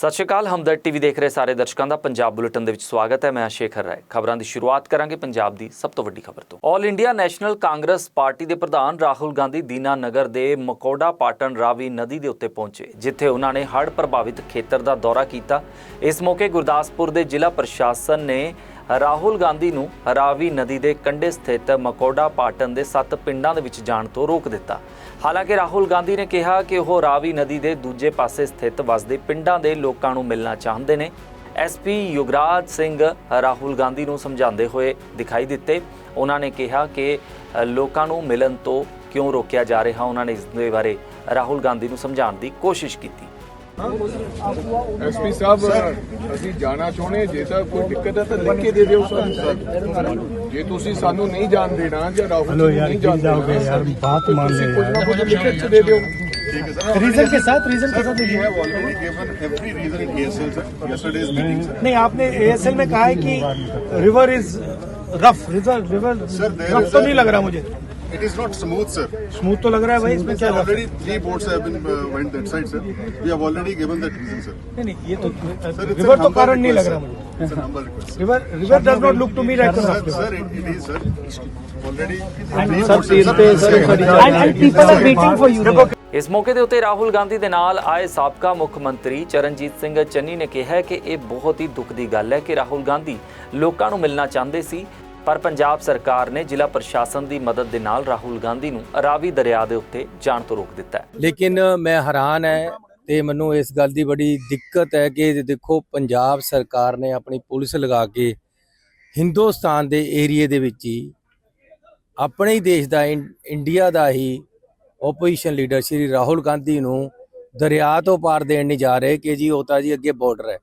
ਸਤਿ ਸ਼੍ਰੀ ਅਕਾਲ, ਹਮਦਰਦ ਟੀਵੀ ਦੇਖ ਰਹੇ ਸਾਰੇ ਦਰਸ਼ਕਾਂ ਦਾ ਪੰਜਾਬ ਬੁਲੇਟਿਨ ਦੇ ਵਿੱਚ ਸਵਾਗਤ ਹੈ, ਮੈਂ ਸ਼ੇਖਰ ਰਾਏ। ਖਬਰਾਂ ਦੀ ਸ਼ੁਰੂਆਤ ਕਰਾਂਗੇ ਪੰਜਾਬ ਦੀ ਸਭ ਤੋਂ ਵੱਡੀ ਖਬਰ ਤੋਂ। All India national Congress party ਦੇ ਪ੍ਰਧਾਨ ਰਾਹੁਲ ਗਾਂਧੀ ਦੀਨਾ ਨਗਰ ਦੇ ਮਕੌੜਾ ਪਾਟਨ ਰਾਵੀ ਨਦੀ ਦੇ ਉੱਤੇ ਪਹੁੰਚੇ, ਜਿੱਥੇ ਉਹਨਾਂ ਨੇ ਹੜ੍ਹ ਪ੍ਰਭਾਵਿਤ ਖੇਤਰ ਦਾ ਦੌਰਾ ਕੀਤਾ। ਇਸ ਮੌਕੇ ਗੁਰਦਾਸਪੁਰ ਦੇ ਜ਼ਿਲ੍ਹਾ ਪ੍ਰਸ਼ਾਸਨ ਨੇ ਰਾਹੁਲ ਗਾਂਧੀ ਨੂੰ ਰਾਵੀ ਨਦੀ ਦੇ ਕੰਢੇ ਸਥਿਤ ਮਕੌੜਾ ਪਾਟਨ ਦੇ ਸੱਤ ਪਿੰਡਾਂ ਦੇ ਵਿੱਚ ਜਾਣ ਤੋਂ ਰੋਕ ਦਿੱਤਾ। ਹਾਲਾਂਕਿ ਰਾਹੁਲ ਗਾਂਧੀ ਨੇ ਕਿਹਾ ਕਿ ਉਹ ਰਾਵੀ ਨਦੀ ਦੇ ਦੂਜੇ ਪਾਸੇ ਸਥਿਤ ਵਸਦੇ ਪਿੰਡਾਂ ਦੇ ਲੋਕਾਂ ਨੂੰ ਮਿਲਣਾ ਚਾਹੁੰਦੇ ਨੇ। ਐਸਪੀ ਯੁਗਰਾਜ ਸਿੰਘ ਰਾਹੁਲ ਗਾਂਧੀ ਨੂੰ ਸਮਝਾਉਂਦੇ ਹੋਏ ਦਿਖਾਈ ਦਿੱਤੇ। ਉਹਨਾਂ ਨੇ ਕਿਹਾ ਕਿ ਲੋਕਾਂ ਨੂੰ ਮਿਲਣ ਤੋਂ ਕਿਉਂ ਰੋਕਿਆ ਜਾ ਰਿਹਾ? ਉਹਨਾਂ ਨੇ ਇਸ ਦੇ ਬਾਰੇ ਰਾਹੁਲ ਗਾਂਧੀ ਨੂੰ ਸਮਝਾਉਣ ਦੀ ਕੋਸ਼ਿਸ਼ ਕੀਤੀ। ਐਸਪੀ ਸਾਹਿਬ, ਅਸੀਂ ਜਾਣਾ ਚਾਹੁੰਦੇ ਜੇ ਤਾਂ ਕੋਈ ਦਿੱਕਤ ਹੈ ਤਾਂ ਲਿਖ ਕੇ ਦੇ ਦਿਓ ਸਾਨੂੰ। ਜੇ ਤੁਸੀਂ ਸਾਨੂੰ ਨਹੀਂ ਜਾਣ ਦੇਣਾ ਜਾਂ ਰਾਹੁਲ हेलो ਜੀ ਨੂੰ यार ਨਹੀਂ गिर ਜਾਣ जाओगे ਦੇਣਾ यार बात ਤਾਂ मान ਤੁਸੀਂ ले ਕੁਝ ਨਾ यार ਕੁਝ ਲਿਖਤ ਚ ਦੇ ਦਿਓ रीजन के साथ रीजन के साथ We देखिए have already given every reason in ASL, sir. Yesterday's meeting, sir. नहीं आपने एएसएल में कहा है कि river is rough river river Sir, there rough is तो a- नहीं लग रहा मुझे It is not smooth, sir. Smooth तो लग रहा है भाई इसमें क्या रफ है? Already three boats have been uh, went that side, sir. We have already given that reason, sir. नहीं नहीं ये तो Sir, it's a रिवर तो humble कारण नहीं request, लग sir. रहा मुझे It's a humble request, sir. River river does not look to me like Sir, rough sir, it, it is, sir. Already three And boats sir, have पे been- sir, and, and people are waiting for you देखो ਇਸ ਮੌਕੇ ਦੇ ਉੱਤੇ ਰਾਹੁਲ ਗਾਂਧੀ ਦੇ ਨਾਲ ਆਏ ਸਾਬਕਾ ਮੁੱਖ ਮੰਤਰੀ ਚਰਨਜੀਤ ਸਿੰਘ ਚੰਨੀ ਨੇ ਕਿਹਾ ਹੈ ਕਿ ਇਹ ਬਹੁਤ ਹੀ ਦੁੱਖ ਦੀ ਗੱਲ ਹੈ ਕਿ ਰਾਹੁਲ ਗਾਂਧੀ ਲੋਕਾਂ ਨੂੰ ਮਿਲਣਾ ਚਾਹੁੰਦੇ ਸੀ ਪਰ ਪੰਜਾਬ ਸਰਕਾਰ ਨੇ ਜ਼ਿਲ੍ਹਾ ਪ੍ਰਸ਼ਾਸਨ ਦੀ ਮਦਦ ਦੇ ਨਾਲ ਰਾਹੁਲ ਗਾਂਧੀ ਨੂੰ ਰਾਵੀ ਦਰਿਆ ਦੇ ਉੱਤੇ ਜਾਣ ਤੋਂ ਰੋਕ ਦਿੱਤਾ ਹੈ। ਲੇਕਿਨ ਮੈਂ ਹੈਰਾਨ ਹੈ ਤੇ ਮੈਨੂੰ ਇਸ ਗੱਲ ਦੀ ਬੜੀ ਦਿੱਕਤ ਹੈ ਕਿ ਦੇਖੋ, ਪੰਜਾਬ ਸਰਕਾਰ ਨੇ ਆਪਣੀ ਪੁਲਿਸ ਲਗਾ ਕੇ ਹਿੰਦੁਸਤਾਨ ਦੇ ਏਰੀਏ ਦੇ ਵਿੱਚ ਹੀ ਆਪਣੇ ਹੀ ਦੇਸ਼ ਦਾ ਇੰਡੀਆ ਦਾ ਹੀ ਆਪੋਜੀਸ਼ਨ ਲੀਡਰ ਸ਼੍ਰੀ ਰਾਹੁਲ ਗਾਂਧੀ ਨੂੰ ਦਰਿਆ ਤੋਂ ਪਾਰ ਦੇਣ ਨਹੀਂ ਜਾ ਰਹੇ ਕਿ ਜੀ ਉਹ ਤਾਂ ਜੀ ਅੱਗੇ ਬਾਰਡਰ ਹੈ।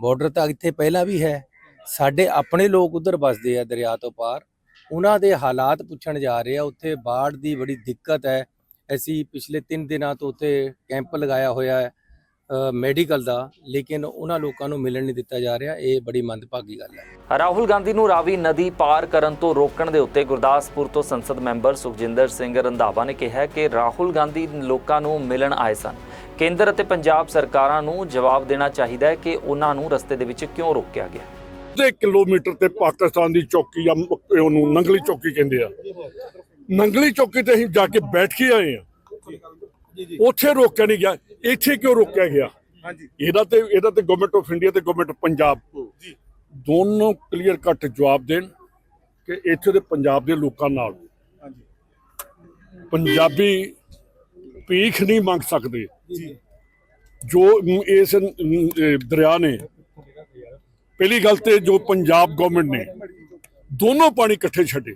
ਬਾਰਡਰ ਤਾਂ ਇੱਥੇ ਪਹਿਲਾਂ ਵੀ ਹੈ। ਸਾਡੇ ਆਪਣੇ ਲੋਕ ਉਧਰ ਵਸਦੇ ਆ ਦਰਿਆ ਤੋਂ ਪਾਰ। ਉਹਨਾਂ ਦੇ ਹਾਲਾਤ ਪੁੱਛਣ ਜਾ ਰਹੇ ਆ, ਉੱਥੇ ਬਾੜ ਦੀ ਬੜੀ ਦਿੱਕਤ ਹੈ। ਅਸੀਂ ਪਿਛਲੇ 3 ਦਿਨਾਂ ਤੋਂ ਉੱਥੇ ਕੈਂਪ ਲਗਾਇਆ ਹੋਇਆ ਹੈ ਮੈਡੀਕਲ ਦਾ, ਲੇਕਿਨ ਉਹਨਾਂ ਲੋਕਾਂ ਨੂੰ ਮਿਲਣ ਨਹੀਂ ਦਿੱਤਾ ਜਾ ਰਿਹਾ। ਇਹ ਬੜੀ ਮੰਦਭਾਗੀ ਗੱਲ ਹੈ। ਰਾਹੁਲ ਗਾਂਧੀ ਨੂੰ ਰਾਵੀ ਨਦੀ ਪਾਰ ਕਰਨ ਤੋਂ ਰੋਕਣ ਦੇ ਉੱਤੇ ਗੁਰਦਾਸਪੁਰ ਤੋਂ ਸੰਸਦ ਮੈਂਬਰ ਸੁਖਜਿੰਦਰ ਸਿੰਘ ਰੰਧਾਵਾ ਨੇ ਕਿਹਾ ਕਿ ਰਾਹੁਲ ਗਾਂਧੀ ਲੋਕਾਂ ਨੂੰ ਮਿਲਣ ਆਏ ਸਨ। ਕੇਂਦਰ ਅਤੇ ਪੰਜਾਬ ਸਰਕਾਰਾਂ ਨੂੰ ਜਵਾਬ ਦੇਣਾ ਚਾਹੀਦਾ ਹੈ ਕਿ ਉਹਨਾਂ ਨੂੰ ਰਸਤੇ ਦੇ ਵਿੱਚ ਕਿਉਂ ਰੋਕਿਆ ਗਿਆ। ਅੱਧੇ ਕਿਲੋਮੀਟਰ ਤੇ ਪਾਕਿਸਤਾਨ ਦੀ ਚੌਕੀ ਆ ਮ- ਉਹਨੂੰ ਨੰਗਲੀ ਚੌਕੀ ਕਹਿੰਦੇ ਆ। ਨੰਗਲੀ ਚੌਕੀ ਤੇ ਅਸੀਂ ਜਾ ਕੇ ਬੈਠ ਕੇ ਆਏ ਆ। ਉੱਥੇ ਰੋਕਿਆ ਨਹੀਂ ਗਿਆ। ਇੱਥੇ ਕਿਉਂ ਰੋਕਿਆ ਗਿਆ? ਇਹਦਾ ਤੇ ਇਹਦਾ ਤੇ ਗਵਰਨਮੈਂਟ ਆਫ ਇੰਡੀਆ ਤੇ ਗਵਰਨਮੈਂਟ ਪੰਜਾਬ ਦੋਨੋਂ ਕਲੀਅਰ ਕੱਟ ਜਵਾਬ ਦੇਣ ਕਿ ਇੱਥੇ ਦੇ ਪੰਜਾਬ ਦੇ ਲੋਕਾਂ ਨਾਲ ਪੰਜਾਬੀ ਭੀਖ ਨਹੀਂ ਮੰਗ ਸਕਦੇ। ਜੋ। ਇਸ ਦਰਿਆ ਨੇ ਪਹਿਲੀ ਗੱਲ ਤੇ ਜੋ ਪੰਜਾਬ ਗਵਰਨਮੈਂਟ ਨੇ ਦੋਨੋਂ ਪਾਣੀ ਇਕੱਠੇ ਛੱਡੇ।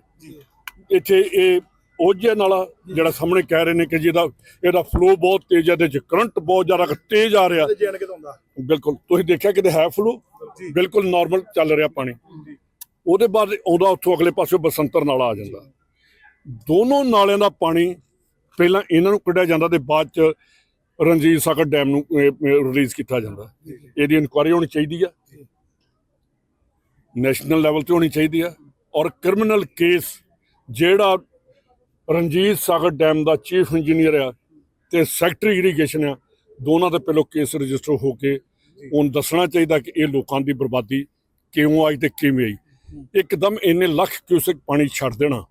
ਇੱਥੇ ਇਹ ਉਹਜੇ ਨਾਲਾ ਜਿਹੜਾ ਸਾਹਮਣੇ ਕਹਿ ਰਹੇ ਨੇ ਕਿ ਜਿਹਦਾ ਇਹਦਾ ਫਲੋ ਬਹੁਤ ਤੇਜ਼ ਹੈ ਚ ਕਰੰਟ ਬਹੁਤ ਜ਼ਿਆਦਾ ਤੇਜ਼ ਆ ਰਿਹਾ। ਬਿਲਕੁਲ ਤੁਸੀਂ ਦੇਖਿਆ ਕਿਤੇ ਹੈ ਫਲੋ ਬਿਲਕੁਲ ਨਾਰਮਲ ਚੱਲ ਰਿਹਾ ਪਾਣੀ। ਉਹਦੇ ਬਾਅਦ ਆਉਂਦਾ ਉੱਥੋਂ ਅਗਲੇ ਪਾਸੇ ਬਸੰਤਰ ਨਾਲਾ ਆ ਜਾਂਦਾ। ਦੋਨੋਂ ਨਾਲਿਆਂ ਦਾ ਪਾਣੀ ਪਹਿਲਾਂ ਇਹਨਾਂ ਨੂੰ ਕੱਢਿਆ ਜਾਂਦਾ ਤੇ ਬਾਅਦ ਚ ਰਣਜੀਤ ਸਾਗਰ ਡੈਮ ਨੂੰ ਰਿਲੀਜ਼ ਕੀਤਾ ਜਾਂਦਾ। ਇਹਦੀ ਇਨਕੁਆਇਰੀ ਹੋਣੀ ਚਾਹੀਦੀ ਆ। ਨੈਸ਼ਨਲ ਲੈਵਲ ਤੇ ਹੋਣੀ ਚਾਹੀਦੀ ਆ। ਔਰ ਕ੍ਰਿਮੀਨਲ ਕੇਸ ਜਿਹੜਾ ਰਣਜੀਤ ਸਾਗਰ ਡੈਮ ਦਾ ਚੀਫ ਇੰਜੀਨੀਅਰ ਆ ਤੇ ਸੈਕਟਰੀ ਇਰੀਗੇਸ਼ਨ ਆ, ਦੋਨਾਂ ਦੇ ਪਹਿਲੋਂ ਕੇਸ ਰਜਿਸਟਰ ਹੋ ਕੇ ਉਹਨੂੰ ਦੱਸਣਾ ਚਾਹੀਦਾ ਕਿ ਇਹ ਲੋਕਾਂ ਦੀ ਬਰਬਾਦੀ ਕਿਉਂ ਆਈ ਤੇ ਕਿਵੇਂ ਆਈ। ਇੱਕਦਮ ਇੰਨੇ ਲੱਖ ਕਿਊਸੈਕ ਪਾਣੀ ਛੱਡ ਦੇਣਾ,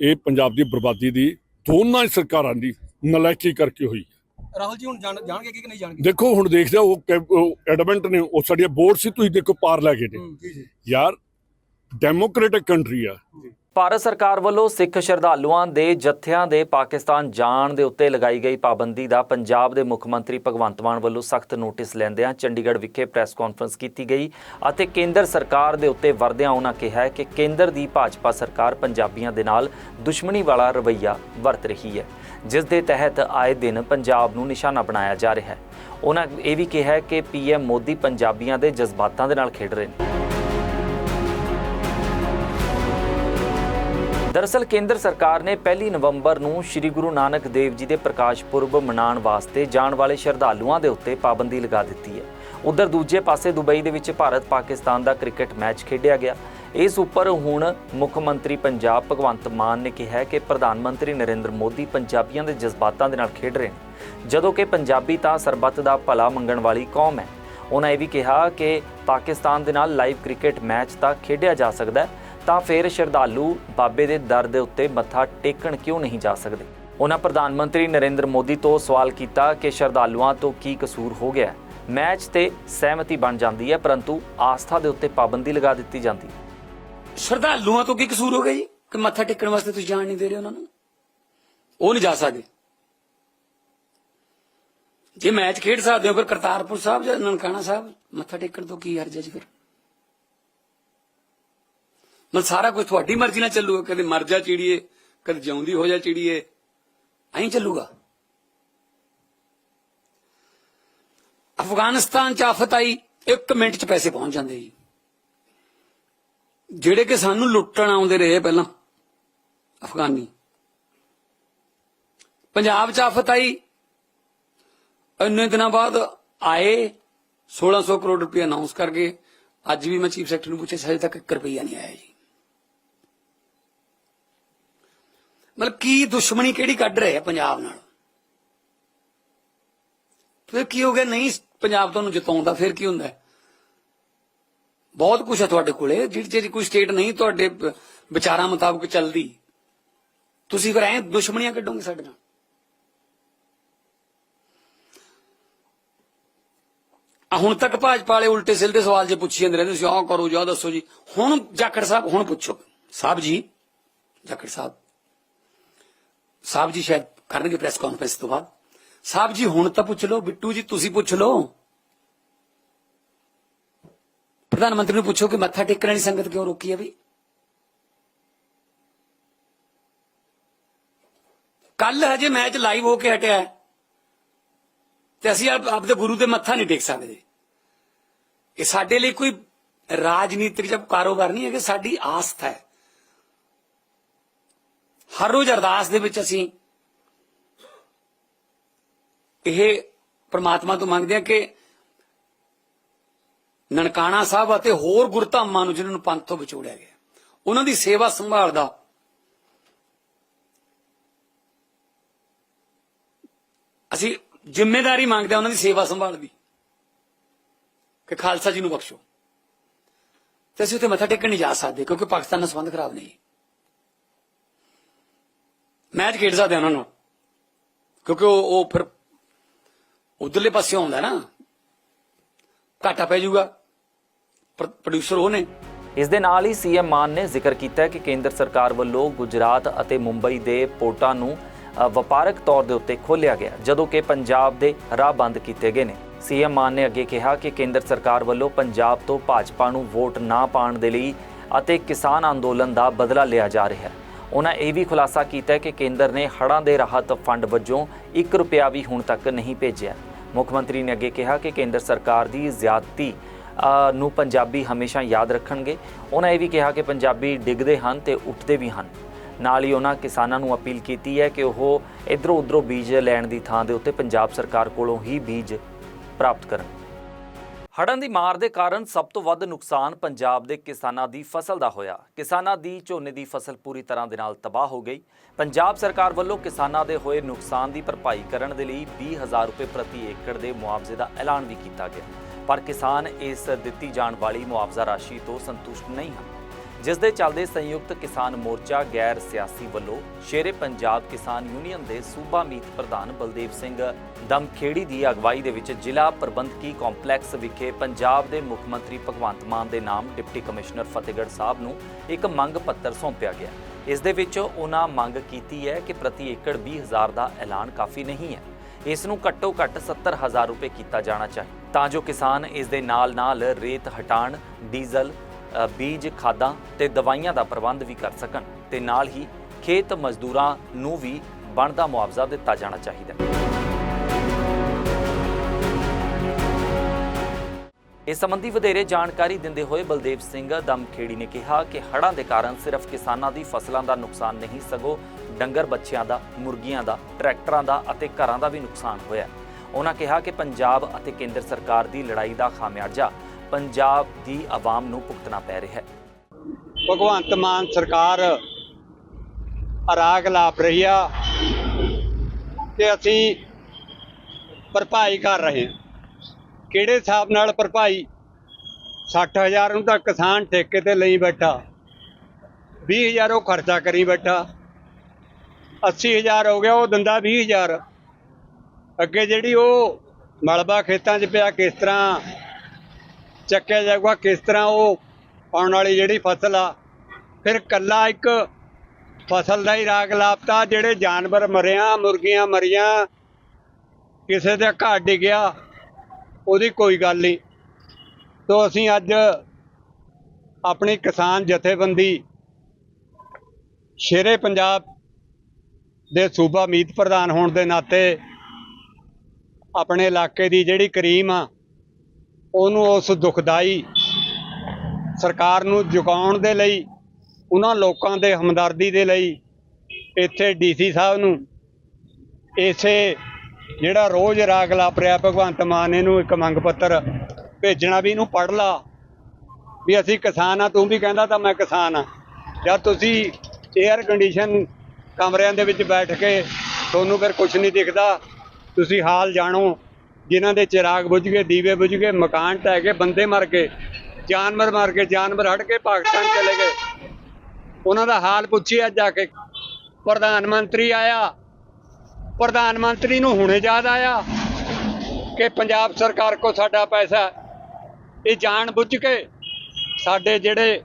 ਇਹ ਪੰਜਾਬ ਦੀ ਬਰਬਾਦੀ ਦੀ ਦੋਨਾਂ ਹੀ ਸਰਕਾਰਾਂ ਦੀ ਨਲਾਇਕੀ ਕਰਕੇ ਹੋਈ। ਰਾਹੁਲ ਜੀ ਹੁਣ ਜਾਣ ਜਾਣਗੇ ਕਿ ਨਹੀਂ ਜਾਣਗੇ? ਦੇਖੋ ਹੁਣ ਦੇਖਦੇ ਆ ਉਹ ਕੈ- ਉਹ ਐਡਮੈਂਟ ਨੇ ਉਹ ਸਾਡੀਆਂ ਬੋਰਡ ਸੀ ਤੁਸੀਂ ਦੇਖੋ ਪਾਰ ਲੈ ਗਏ ਨੇ। ਯਾਰ ਡੈਮੋਕ੍ਰੈਟਿਕ ਕੰਟਰੀ ਆ। ਭਾਰਤ ਸਰਕਾਰ ਵੱਲੋਂ ਸਿੱਖ ਸ਼ਰਧਾਲੂਆਂ ਦੇ ਜਥਿਆਂ ਦੇ ਪਾਕਿਸਤਾਨ ਜਾਣ ਦੇ ਉੱਤੇ ਲਗਾਈ ਗਈ ਪਾਬੰਦੀ ਦਾ ਪੰਜਾਬ ਦੇ ਮੁੱਖ ਮੰਤਰੀ ਭਗਵੰਤ ਮਾਨ ਵੱਲੋਂ ਸਖਤ ਨੋਟਿਸ ਲੈਂਦਿਆਂ ਚੰਡੀਗੜ੍ਹ ਵਿਖੇ ਪ੍ਰੈਸ ਕਾਨਫਰੰਸ ਕੀਤੀ ਗਈ ਅਤੇ ਕੇਂਦਰ ਸਰਕਾਰ ਦੇ ਉੱਤੇ ਵਰਦਿਆਂ ਉਹਨਾਂ ਕਿਹਾ ਹੈ ਕਿ ਕੇਂਦਰ ਦੀ ਭਾਜਪਾ ਸਰਕਾਰ ਪੰਜਾਬੀਆਂ ਦੇ ਨਾਲ ਦੁਸ਼ਮਣੀ ਵਾਲਾ ਰਵੱਈਆ ਵਰਤ ਰਹੀ ਹੈ। ਜਿਸ ਦੇ ਤਹਿਤ ਆਏ ਦਿਨ ਪੰਜਾਬ ਨੂੰ ਨਿਸ਼ਾਨਾ ਬਣਾਇਆ ਜਾ ਰਿਹਾ ਹੈ। ਉਹਨਾਂ ਇਹ ਵੀ ਕਿਹਾ ਹੈ ਕਿ ਪੀਐਮ ਮੋਦੀ ਪੰਜਾਬੀਆਂ ਦੇ ਜਜ਼ਬਾਤਾਂ ਦੇ ਨਾਲ ਖੇਡ ਰਹੇ ਨੇ। ਦਰਅਸਲ ਕੇਂਦਰ ਸਰਕਾਰ ਨੇ 1 ਨਵੰਬਰ ਨੂੰ ਸ੍ਰੀ ਗੁਰੂ ਨਾਨਕ ਦੇਵ ਜੀ ਦੇ ਪ੍ਰਕਾਸ਼ ਪੁਰਬ ਮਨਾਉਣ ਵਾਸਤੇ ਜਾਣ ਵਾਲੇ ਸ਼ਰਧਾਲੂਆਂ ਦੇ ਉੱਤੇ ਪਾਬੰਦੀ ਲਗਾ ਦਿੱਤੀ ਹੈ। ਉਧਰ ਦੂਜੇ ਪਾਸੇ ਦੁਬਈ ਦੇ ਵਿੱਚ ਭਾਰਤ ਪਾਕਿਸਤਾਨ ਦਾ ਕ੍ਰਿਕਟ ਮੈਚ ਖੇਡਿਆ ਗਿਆ। ਇਸ ਉੱਪਰ ਹੁਣ ਮੁੱਖ ਮੰਤਰੀ ਪੰਜਾਬ ਭਗਵੰਤ ਮਾਨ ਨੇ ਕਿਹਾ ਕਿ ਪ੍ਰਧਾਨ ਮੰਤਰੀ ਨਰਿੰਦਰ ਮੋਦੀ ਪੰਜਾਬੀਆਂ ਦੇ ਜਜ਼ਬਾਤਾਂ ਦੇ ਨਾਲ ਖੇਡ ਰਹੇ ਨੇ। ਜਦੋਂ ਕਿ ਪੰਜਾਬੀ ਤਾਂ ਸਰਬੱਤ ਦਾ ਭਲਾ ਮੰਗਣ ਵਾਲੀ ਕੌਮ ਹੈ। ਉਹਨਾਂ ਇਹ ਵੀ ਕਿਹਾ ਕਿ ਪਾਕਿਸਤਾਨ ਦੇ ਨਾਲ ਲਾਈਵ ਕ੍ਰਿਕਟ ਮੈਚ ਤਾਂ ਖੇਡਿਆ ਜਾ ਸਕਦਾ ਤਾਂ ਫਿਰ ਸ਼ਰਧਾਲੂ ਬਾਬੇ ਦੇ ਦਰ ਦੇ ਉੱਤੇ ਮੱਥਾ ਟੇਕਣ ਕਿਉਂ ਨਹੀਂ ਜਾ ਸਕਦੇ? ਉਹਨਾਂ ਪ੍ਰਧਾਨ ਮੰਤਰੀ ਨਰਿੰਦਰ ਮੋਦੀ ਤੋਂ ਸਵਾਲ ਕੀਤਾ ਕਿ ਸ਼ਰਧਾਲੂਆਂ ਤੋਂ ਕੀ ਕਸੂਰ ਹੋ ਗਿਆ ਮੈਚ ਤੇ ਸਹਿਮਤੀ ਬਣ ਜਾਂਦੀ ਹੈ, ਪਰੰਤੂ ਆਸਥਾ ਦੇ ਉੱਤੇ ਪਾਬੰਦੀ ਲਗਾ ਦਿੱਤੀ ਜਾਂਦੀ ਹੈ। ਸ਼ਰਧਾਲੂਆਂ ਤੋਂ ਕੀ ਕਸੂਰ ਹੋ ਗਿਆ ਜੀ? ਕਿ ਮੱਥਾ ਟੇਕਣ ਵਾਸਤੇ ਤੁਸੀਂ ਜਾਣ ਨਹੀਂ ਦੇ ਰਹੇ ਉਹਨਾਂ ਨੂੰ? ਉਹ ਨਹੀਂ ਜਾ ਸਕਦੇ। ਜੇ ਮੈਚ ਖੇਡ ਸਕਦੇ ਹੋ, ਫਿਰ ਕਰਤਾਰਪੁਰ ਸਾਹਿਬ ਜਾਂ ਨਨਕਾਣਾ ਸਾਹਿਬ, ਮੱਥਾ ਟੇਕਣ ਤੋਂ ਕੀ ਹਰਜ ਹੈ ਜੀ ਫਿਰ? ਮਤਲਬ ਸਾਰਾ ਕੁਝ ਤੁਹਾਡੀ ਮਰਜ਼ੀ ਨਾਲ ਚੱਲੂਗਾ, ਕਦੇ ਮਰ ਜਾ ਚਿੜੀਏ, ਕਦੇ ਜਿਉਂਦੀ ਹੋ ਜਾ ਚਿੜੀਏ, ਐਂ ਚੱਲੂਗਾ। ਅਫਗਾਨਿਸਤਾਨ ਚ ਆਫਤ ਆਈ 1 ਮਿੰਟ ਚ ਪੈਸੇ ਪਹੁੰਚ ਜਾਂਦੇ ਜੀ। ਜਿਹੜੇ ਕਿ ਸਾਨੂੰ ਲੁੱਟਣ ਆਉਂਦੇ ਰਹੇ ਪਹਿਲਾਂ ਅਫਗਾਨੀ। ਪੰਜਾਬ ਚ ਆਫਤ ਆਈ। ਇੰਨੇ ਦਿਨਾਂ ਬਾਅਦ ਆਏ 1600 ਕਰੋੜ ਰੁਪਏ ਅਨਾਉਂਸ ਕਰਕੇ ਅੱਜ ਵੀ ਮੈਂ ਚੀਫ ਸੈਕਟਰੀ ਨੂੰ ਪੁੱਛਿਆ ਸੀ, ਹਜੇ ਤੱਕ 1 ਰੁਪਈਆ ਨਹੀਂ ਆਇਆ ਜੀ। ਮਤਲਬ ਕੀ ਦੁਸ਼ਮਣੀ ਕਿਹੜੀ ਕੱਢ ਰਹੇ ਆ ਪੰਜਾਬ ਨਾਲ? ਫਿਰ ਕੀ ਹੋ ਗਿਆ? ਨਹੀਂ ਪੰਜਾਬ ਤੁਹਾਨੂੰ ਜਿਤਾਉਂਦਾ ਫਿਰ ਕੀ ਹੁੰਦਾ? ਬਹੁਤ ਕੁਝ ਹੈ ਤੁਹਾਡੇ ਕੋਲੇ, ਜਿਹੜੀ ਜਿਹੜੀ ਕੋਈ ਸਟੇਟ ਨਹੀਂ, ਤੁਹਾਡੇ ਵਿਚਾਰਾਂ ਮੁਤਾਬਕ ਚੱਲਦੀ। ਤੁਸੀਂ ਫਿਰ ਐ ਦੁਸ਼ਮਣੀਆਂ ਕੱਢੋਗੇ ਸਾਡੇ ਨਾਲ? ਆ ਹੁਣ ਤੱਕ ਭਾਜਪਾ ਵਾਲੇ ਉਲਟੇ ਸਿੱਧੇ ਸਵਾਲ ਜੇ ਪੁੱਛੀ ਜਾਂਦੇ ਰਹਿੰਦੇ ਸੀ ਆਹ ਕਰੋ ਜਾਂ ਦੱਸੋ ਜੀ। ਹੁਣ ਜਾਖੜ ਸਾਹਿਬ, ਹੁਣ ਪੁੱਛੋ। ਸਾਹਿਬ ਜੀ, ਜਾਖੜ ਸਾਹਿਬ। ਸਾਹਿਬ ਜੀ ਸ਼ਾਇਦ ਕਰਨਗੇ ਪ੍ਰੈਸ ਕਾਨਫਰੰਸ ਤੋਂ ਬਾਅਦ। ਸਾਹਿਬ ਜੀ, ਹੁਣ ਤਾਂ ਪੁੱਛ ਲਓ। ਬਿੱਟੂ ਜੀ, ਤੁਸੀਂ ਪੁੱਛ ਲਓ। ਪ੍ਰਧਾਨ ਮੰਤਰੀ ਨੂੰ ਪੁੱਛੋ ਕਿ ਮੱਥਾ ਟੇਕਣ ਵਾਲੀ ਸੰਗਤ ਕਿਉਂ ਰੋਕੀ ਹੈ ਵੀ? ਕੱਲ ਹਜੇ ਮੈਚ ਲਾਈਵ ਹੋ ਕੇ ਹਟਿਆ ਤੇ ਅਸੀਂ ਆਪਦੇ ਗੁਰੂ ਦੇ ਮੱਥਾ ਨਹੀਂ ਟੇਕ ਸਕਦੇ। ਇਹ ਸਾਡੇ ਲਈ ਕੋਈ ਰਾਜਨੀਤਿਕ ਜਾਂ ਕਾਰੋਬਾਰ ਨਹੀਂ ਹੈ ਕਿ ਸਾਡੀ ਆਸਥਾ ਹੈ। ਹਰ ਰੋਜ਼ ਅਰਦਾਸ ਦੇ ਵਿੱਚ ਅਸੀਂ ਇਹ ਪ੍ਰਮਾਤਮਾ ਤੋਂ ਮੰਗਦੇ ਹਾਂ ਕਿ ਨਨਕਾਣਾ ਸਾਹਿਬ ਅਤੇ ਹੋਰ ਗੁਰਧਾਮਾਂ ਨੂੰ ਜਿਨ੍ਹਾਂ ਨੂੰ ਪੰਥ ਤੋਂ ਵਿਛੋੜਿਆ ਗਿਆ। ਉਹਨਾਂ ਦੀ ਸੇਵਾ ਸੰਭਾਲ ਦਾ ਅਸੀਂ ਜ਼ਿੰਮੇਵਾਰੀ ਮੰਗਦੇ ਹਾਂ ਉਹਨਾਂ ਦੀ ਸੇਵਾ ਸੰਭਾਲ ਦੀ ਕਿ ਖਾਲਸਾ ਜੀ ਨੂੰ ਬਖਸ਼ੋ। ਤੇ ਅਸੀਂ ਉੱਥੇ ਮੱਥਾ ਟੇਕਣ ਨਹੀਂ ਜਾ ਸਕਦੇ ਕਿਉਂਕਿ ਪਾਕਿਸਤਾਨ ਨਾਲ ਸੰਬੰਧ ਖਰਾਬ ਨਹੀਂ ਮੈਚ ਖੇਡ ਸਕਦੇ ਹਾਂ ਉਹਨਾਂ ਨੂੰ ਕਿਉਂਕਿ ਉਹ ਉਹ ਫਿਰ ਉਧਰਲੇ ਪਾਸੇ ਆਉਂਦਾ ਨਾ। ਘਾਟਾ ਪੈ ਜਾਊਗਾ। ਪ੍ਰੋਡਿਊਸਰ ਉਹ ਨੇ। ਇਸ ਦੇ ਨਾਲ ਹੀ ਸੀਐਮ ਮਾਨ ਨੇ ਜ਼ਿਕਰ ਕੀਤਾ ਕਿ ਕੇਂਦਰ ਸਰਕਾਰ ਵੱਲੋਂ ਗੁਜਰਾਤ ਅਤੇ ਮੁੰਬਈ ਦੇ ਪੋਰਟਾਂ ਨੂੰ ਵਪਾਰਕ ਤੌਰ ਦੇ ਉੱਤੇ ਖੋਲ੍ਹਿਆ ਗਿਆ, ਜਦੋਂ ਕਿ ਪੰਜਾਬ ਦੇ ਰਾਹ ਬੰਦ ਕੀਤੇ ਗਏ ਨੇ। ਸੀਐਮ ਮਾਨ ਨੇ ਅੱਗੇ ਕਿਹਾ ਕਿ ਕੇਂਦਰ ਸਰਕਾਰ ਵੱਲੋਂ ਪੰਜਾਬ ਤੋਂ ਭਾਜਪਾ ਨੂੰ ਵੋਟ ਨਾ ਪਾਉਣ ਦੇ ਲਈ ਅਤੇ ਕਿਸਾਨ ਅੰਦੋਲਨ ਦਾ ਬਦਲਾ ਲਿਆ ਜਾ ਰਿਹਾ ਹੈ। ਉਹਨਾਂ ਇਹ ਵੀ ਖੁਲਾਸਾ ਕੀਤਾ ਕਿ ਕੇਂਦਰ ਨੇ ਹੜ੍ਹਾਂ ਦੇ ਰਾਹਤ ਫੰਡ ਵਜੋਂ 1 ਰੁਪਿਆ ਵੀ ਹੁਣ ਤੱਕ ਨਹੀਂ ਭੇਜਿਆ। ਮੁੱਖ ਮੰਤਰੀ ਨੇ ਅੱਗੇ ਕਿਹਾ ਕਿ ਕੇਂਦਰ ਸਰਕਾਰ ਦੀ ਜ਼ਿਆਦਤੀ ਨੂੰ ਪੰਜਾਬੀ ਹਮੇਸ਼ਾ ਯਾਦ ਰੱਖਣਗੇ। ਉਹਨਾਂ ਇਹ ਵੀ ਕਿਹਾ ਕਿ ਪੰਜਾਬੀ ਡਿੱਗਦੇ ਹਨ ਤੇ ਉੱਠਦੇ ਵੀ ਹਨ। ਨਾਲ ਹੀ ਉਹਨਾਂ ਕਿਸਾਨਾਂ ਨੂੰ ਅਪੀਲ ਕੀਤੀ ਹੈ ਕਿ ਉਹ ਇਧਰੋਂ ਉਧਰੋਂ ਬੀਜ ਲੈਣ ਦੀ ਥਾਂ ਦੇ ਉੱਤੇ ਪੰਜਾਬ ਸਰਕਾਰ ਕੋਲੋਂ ਹੀ ਬੀਜ ਪ੍ਰਾਪਤ ਕਰਨ। ਹੜ੍ਹਾਂ ਦੀ ਮਾਰ ਦੇ ਕਾਰਨ ਸਭ ਤੋਂ ਵੱਧ ਨੁਕਸਾਨ ਪੰਜਾਬ ਦੇ ਕਿਸਾਨਾਂ ਦੀ ਫਸਲ ਦਾ ਹੋਇਆ। ਕਿਸਾਨਾਂ ਦੀ ਝੋਨੇ ਦੀ ਫਸਲ ਪੂਰੀ ਤਰ੍ਹਾਂ ਦੇ ਨਾਲ ਤਬਾਹ ਹੋ ਗਈ। ਪੰਜਾਬ ਸਰਕਾਰ ਵੱਲੋਂ ਕਿਸਾਨਾਂ ਦੇ ਹੋਏ ਨੁਕਸਾਨ ਦੀ ਭਰਪਾਈ ਕਰਨ ਦੇ ਲਈ 20000 ਰੁਪਏ ਪ੍ਰਤੀ ਏਕੜ ਦੇ ਮੁਆਵਜ਼ੇ ਦਾ ਐਲਾਨ ਵੀ ਕੀਤਾ ਗਿਆ। ਪਰ ਕਿਸਾਨ ਇਸ ਦਿੱਤੀ ਜਾਣ ਵਾਲੀ ਮੁਆਵਜ਼ਾ ਰਾਸ਼ੀ ਤੋਂ ਸੰਤੁਸ਼ਟ ਨਹੀਂ ਹਨ। ਜਿਸ ਦੇ ਚੱਲਦੇ ਸੰਯੁਕਤ ਕਿਸਾਨ ਮੋਰਚਾ ਗੈਰ ਸਿਆਸੀ ਵੱਲੋਂ ਸ਼ੇਰੇ ਪੰਜਾਬ ਕਿਸਾਨ ਯੂਨੀਅਨ ਦੇ ਸੂਬਾ ਮੀਤ ਪ੍ਰਧਾਨ ਬਲਦੇਵ ਸਿੰਘ ਦਮਖੇੜੀ ਦੀ ਅਗਵਾਈ ਦੇ ਵਿੱਚ ਜ਼ਿਲ੍ਹਾ ਪ੍ਰਬੰਧਕੀ ਕੰਪਲੈਕਸ ਵਿਖੇ ਪੰਜਾਬ ਦੇ ਮੁੱਖ ਮੰਤਰੀ ਭਗਵੰਤ ਮਾਨ ਦੇ ਨਾਮ ਡਿਪਟੀ ਕਮਿਸ਼ਨਰ ਫਤਿਹਗੜ੍ਹ ਸਾਹਿਬ ਨੂੰ ਇੱਕ ਮੰਗ ਪੱਤਰ ਸੌਂਪਿਆ ਗਿਆ। ਇਸ ਦੇ ਵਿੱਚ ਉਹਨਾਂ ਮੰਗ ਕੀਤੀ ਹੈ ਕਿ ਪ੍ਰਤੀ ਏਕੜ 20000 ਦਾ ਐਲਾਨ ਕਾਫੀ ਨਹੀਂ ਹੈ। ਇਸ ਨੂੰ ਘੱਟੋ ਘੱਟ 70000 ਰੁਪਏ ਕੀਤਾ ਜਾਣਾ ਚਾਹੀਦਾ ਤਾਂ ਜੋ ਕਿਸਾਨ ਇਸ ਦੇ ਨਾਲ-ਨਾਲ ਰੇਤ ਹਟਾਣ ਡੀਜ਼ਲ ਬੀਜ, ਖਾਦਾਂ ਤੇ ਦਵਾਈਆਂ ਦਾ ਪ੍ਰਬੰਧ ਵੀ ਕਰ ਸਕਣ ਤੇ ਨਾਲ ਹੀ ਖੇਤ ਮਜ਼ਦੂਰਾਂ ਨੂੰ ਵੀ ਬਣਦਾ ਮੁਆਵਜ਼ਾ ਦਿੱਤਾ ਜਾਣਾ ਚਾਹੀਦਾ ਇਸ ਸੰਬੰਧੀ ਵਧੇਰੇ ਜਾਣਕਾਰੀ ਦਿੰਦੇ ਹੋਏ ਬਲਦੇਵ ਸਿੰਘ ਦਮਖੇੜੀ ਨੇ ਕਿਹਾ ਕਿ ਹੜ੍ਹਾਂ ਦੇ ਕਾਰਨ ਸਿਰਫ ਕਿਸਾਨਾਂ ਦੀ ਫਸਲਾਂ ਦਾ ਨੁਕਸਾਨ ਨਹੀਂ, ਸਗੋਂ ਡੰਗਰ ਬੱਚਿਆਂ ਦਾ, ਮੁਰਗੀਆਂ ਦਾ, ਟਰੈਕਟਰਾਂ ਦਾ ਅਤੇ ਘਰਾਂ ਦਾ ਵੀ ਨੁਕਸਾਨ ਹੋਇਆ ਉਹਨਾਂ ਕਿਹਾ ਕਿ ਪੰਜਾਬ ਅਤੇ ਕੇਂਦਰ ਸਰਕਾਰ ਦੀ ਲੜਾਈ ਦਾ ਖਾਮਿਆਜਾ ਪੰਜਾਬ ਦੀ ਆਵਾਮ ਨੂੰ ਭੁਗਤਣਾ ਪੈ ਰਿਹਾ ਹੈ। ਭਗਵੰਤ ਮਾਨ ਸਰਕਾਰ ਅਰਾਗ ਲਾਪ ਰਹੀ ਆ ਤੇ ਅਸੀਂ ਭਰਪਾਈ ਕਰ ਰਹੇ ਹਾਂ। ਕਿਹੜੇ ਹਿਸਾਬ ਨਾਲ ਭਰਪਾਈ? 60000 ਨੂੰ ਤਾਂ ਕਿਸਾਨ ਠੇਕੇ ਤੇ ਲਈ ਬੈਠਾ 20000 ਉਹ ਖਰਚਾ ਕਰੀ ਬੈਠਾ 80000 ਹੋ ਗਿਆ, ਉਹ ਦਿੰਦਾ 20000 ਅੱਗੇ ਜਿਹੜੀ ਉਹ ਮਲਬਾ ਖੇਤਾਂ 'ਚ ਪਿਆ, ਕਿਸ ਤਰ੍ਹਾਂ ਚੱਕਿਆ ਜਾਊਗਾ, ਕਿਸ ਤਰ੍ਹਾਂ ਉਹ ਆਉਣ ਵਾਲੀ ਜਿਹੜੀ ਫਸਲ ਆ, ਫਿਰ ਕੱਲਾ ਇੱਕ ਫਸਲ ਦਾ ਹੀ ਰਾਗ ਲਾਪਤਾ, ਜਿਹੜੇ ਜਾਨਵਰ ਮਰਿਆ, ਮੁਰਗੀਆਂ ਮਰੀਆਂ, ਕਿਸੇ ਦੇ ਘਰ ਡਿੱਗਿਆ, ਉਹਦੀ ਕੋਈ ਗੱਲ ਨਹੀਂ। ਤੋਂ ਅਸੀਂ ਅੱਜ ਆਪਣੀ ਕਿਸਾਨ ਜਥੇਬੰਦੀ ਸ਼ੇਰੇ ਪੰਜਾਬ ਦੇ ਸੂਬਾ ਮੀਤ ਪ੍ਰਧਾਨ ਹੋਣ ਦੇ ਨਾਤੇ ਆਪਣੇ ਇਲਾਕੇ ਦੀ ਜਿਹੜੀ ਕਰੀਮ ਆ, ਉਹਨੂੰ ਉਸ ਦੁਖਦਾਈ ਸਰਕਾਰ ਨੂੰ ਜੁਕਾਉਣ ਦੇ ਲਈ, ਉਹਨਾਂ ਲੋਕਾਂ ਦੇ ਹਮਦਰਦੀ ਦੇ ਲਈ, ਇੱਥੇ ਡੀਸੀ ਸਾਹਿਬ ਨੂੰ ਇਸੇ ਜਿਹੜਾ ਰੋਜ਼ ਰਾਗ ਲਾਪ ਰਿਹਾ, ਭਗਵੰਤ ਮਾਨ ਇਹਨੂੰ ਇੱਕ ਮੰਗ ਪੱਤਰ ਭੇਜਣਾ ਵੀ ਇਹਨੂੰ ਪੜ ਲਾ, ਵੀ ਅਸੀਂ ਕਿਸਾਨ ਆ, ਤੂੰ ਵੀ ਕਹਿੰਦਾ ਤਾਂ ਮੈਂ ਕਿਸਾਨ ਆ। ਜਦ ਤੁਸੀਂ 에ਅਰ ਕੰਡੀਸ਼ਨ ਕਮਰਿਆਂ ਦੇ ਵਿੱਚ ਬੈਠ ਕੇ ਤੁਹਾਨੂੰ ਫਿਰ ਕੁਝ ਨਹੀਂ ਦਿਖਦਾ ਤੁਸੀਂ ਹਾਲ ਜਾਣੋ, ਜਿਨ੍ਹਾਂ ਦੇ ਚਿਰਾਗ ਬੁਝ ਗਏ, ਦੀਵੇ ਬੁਝ ਗਏ, ਮਕਾਨ ਢਹਿ ਗਏ, ਬੰਦੇ ਮਰ ਗਏ, ਜਾਨਵਰ ਮਰ ਗਏ, ਜਾਨਵਰ ਹਟ ਕੇ ਪਾਕਿਸਤਾਨ ਚਲੇ ਗਏ। ਉਹਨਾਂ ਦਾ ਹਾਲ ਪੁੱਛੀ ਅੱਜ ਜਾ ਕੇ। ਪ੍ਰਧਾਨ ਮੰਤਰੀ ਆਇਆ। ਪ੍ਰਧਾਨ ਮੰਤਰੀ ਨੂੰ ਹੁਣੇ ਯਾਦ ਆਇਆ ਕਿ ਪੰਜਾਬ ਸਰਕਾਰ ਕੋ ਸਾਡਾ ਪੈਸਾ ਇਹ ਜਾਣ ਬੁੱਝ ਕੇ ਸਾਡੇ ਜਿਹੜੇ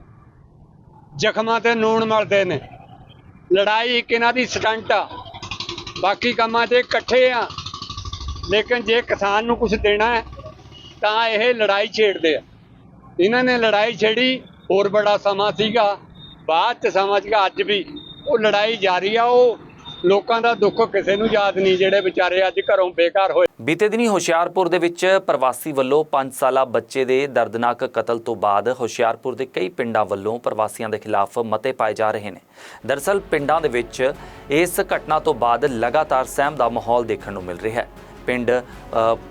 ਜ਼ਖਮਾਂ ਤੇ ਨੂਣ ਮਲਦੇ ਨੇ, ਲੜਾਈ ਇੱਕ ਇਹਨਾਂ ਦੀ ਸਟੰਟ ਆ। ਬਾਕੀ ਕੰਮਾਂ ਤੇ ਇਕੱਠੇ ਆ। ਲੇਕਿਨ ਜੇ ਕਿਸਾਨ ਨੂੰ ਕੁਝ ਦੇਣਾ ਹੈ, ਤਾਂ ਇਹ ਲੜਾਈ ਛੇੜਦੇ ਆ। ਇਹਨਾਂ ਨੇ ਲੜਾਈ ਛੇੜੀ, ਹੋਰ ਬੜਾ ਸਮਾਂ ਸੀਗਾ। ਬਾਅਦ ਚ ਸਮਾਂ ਸੀਗਾ, ਅੱਜ ਵੀ। ਉਹ ਲੜਾਈ ਜਾਰੀ ਆ, ਉਹ ਲੋਕਾਂ ਦਾ ਦੁੱਖ ਕਿਸੇ ਨੂੰ ਯਾਦ ਨਹੀਂ, ਜਿਹੜੇ ਵਿਚਾਰੇ ਅੱਜ ਘਰੋਂ ਬੇਕਾਰ ਹੋਏ। ਬੀਤੇ ਦਿਨੀ ਹੁਸ਼ਿਆਰਪੁਰ ਦੇ ਵਿੱਚ ਪ੍ਰਵਾਸੀ ਵੱਲੋਂ 5 ਸਾਲਾ ਬੱਚੇ ਦੇ ਦਰਦਨਾਕ ਕਤਲ ਤੋਂ ਬਾਅਦ ਹੁਸ਼ਿਆਰਪੁਰ ਦੇ ਕਈ ਪਿੰਡਾਂ ਵੱਲੋਂ ਪ੍ਰਵਾਸੀਆਂ ਦੇ ਖਿਲਾਫ ਮਤੇ ਪਾਏ ਜਾ ਰਹੇ ਨੇ। ਦਰਸਲ ਪਿੰਡਾਂ ਦੇ ਵਿੱਚ ਇਸ ਘਟਨਾ ਤੋਂ ਬਾਅਦ ਲਗਾਤਾਰ ਸਹਿਮ ਦਾ ਮਾਹੌਲ ਦੇਖਣ ਨੂੰ ਮਿਲ ਰਿਹਾ ਹੈ। ਪਿੰਡ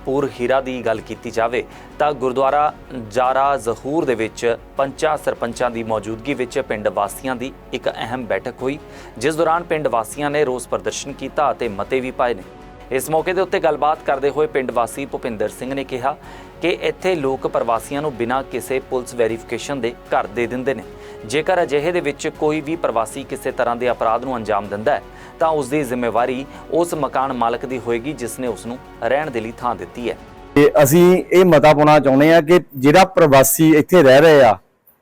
ਪੂਰ ਹੀਰਾ ਦੀ ਗੱਲ ਕੀਤੀ ਜਾਵੇ ਤਾਂ ਗੁਰਦੁਆਰਾ ਜਾਰਾ ਜ਼ਹੂਰ ਦੇ ਵਿੱਚ ਪੰਚਾਂ ਸਰਪੰਚਾਂ ਦੀ ਮੌਜੂਦਗੀ ਵਿੱਚ ਪਿੰਡ ਵਾਸੀਆਂ ਦੀ ਇੱਕ ਅਹਿਮ ਬੈਠਕ ਹੋਈ, ਜਿਸ ਦੌਰਾਨ ਪਿੰਡ ਵਾਸੀਆਂ ਨੇ ਰੋਸ ਪ੍ਰਦਰਸ਼ਨ ਕੀਤਾ ਅਤੇ ਮਤੇ ਵੀ ਪਾਏ ਨੇ। ਇਸ ਮੌਕੇ ਦੇ ਉੱਤੇ ਗੱਲਬਾਤ ਕਰਦੇ ਹੋਏ ਪਿੰਡ ਵਾਸੀ ਭੁਪਿੰਦਰ ਸਿੰਘ ਨੇ ਕਿਹਾ ਕਿ ਇੱਥੇ ਲੋਕ ਪ੍ਰਵਾਸੀਆਂ ਨੂੰ ਬਿਨਾਂ ਕਿਸੇ ਪੁਲਿਸ ਵੈਰੀਫਿਕੇਸ਼ਨ ਦੇ ਘਰ ਦੇ ਦਿੰਦੇ ਨੇ। ਜੇਕਰ ਅਜਿਹੇ ਦੇ ਵਿੱਚ ਕੋਈ ਵੀ ਪ੍ਰਵਾਸੀ ਕਿਸੇ ਤਰ੍ਹਾਂ ਦੇ ਅਪਰਾਧ ਨੂੰ ਅੰਜਾਮ ਦਿੰਦਾ ਹੈ, ਤਾਂ ਉਸ ਦੀ ਜ਼ਿੰਮੇਵਾਰੀ ਉਸ ਮਕਾਨ ਮਾਲਕ ਦੀ ਹੋਏਗੀ, ਜਿਸ ਨੇ ਉਸ ਨੂੰ ਰਹਿਣ ਦੇ ਲਈ ਥਾਂ ਦਿੱਤੀ ਹੈ। ਤੇ ਅਸੀਂ ਇਹ ਮਤਾ ਪਾਉਣਾ ਚਾਹੁੰਦੇ ਆ ਕਿ ਜਿਹੜਾ ਪ੍ਰਵਾਸੀ ਇੱਥੇ ਰਹਿ ਰਹੇ ਆ,